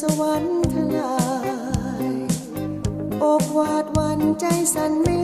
สวรรค์ทลาย อกวาดวันใจสั่นไม่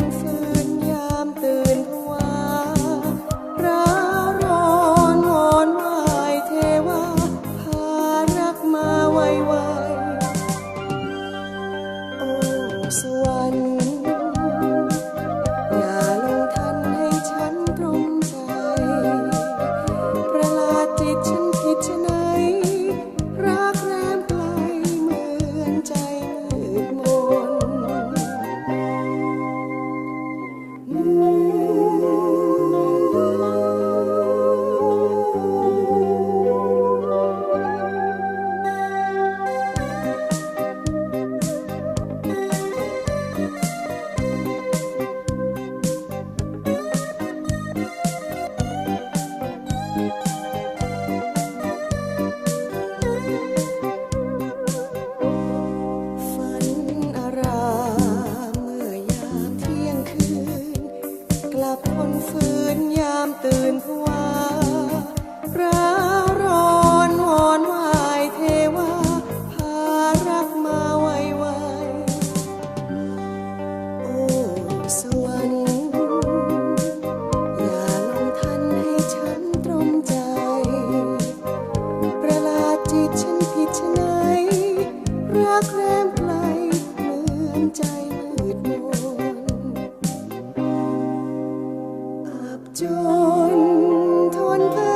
no ตื่นผวาราร้อนวอนวายเทวาพารักมาไวไวโอ้สวรรค์อย่าลงทันให้ฉันตรงใจ ประหลาดจิตฉันผิจนา จนทนเพื่อ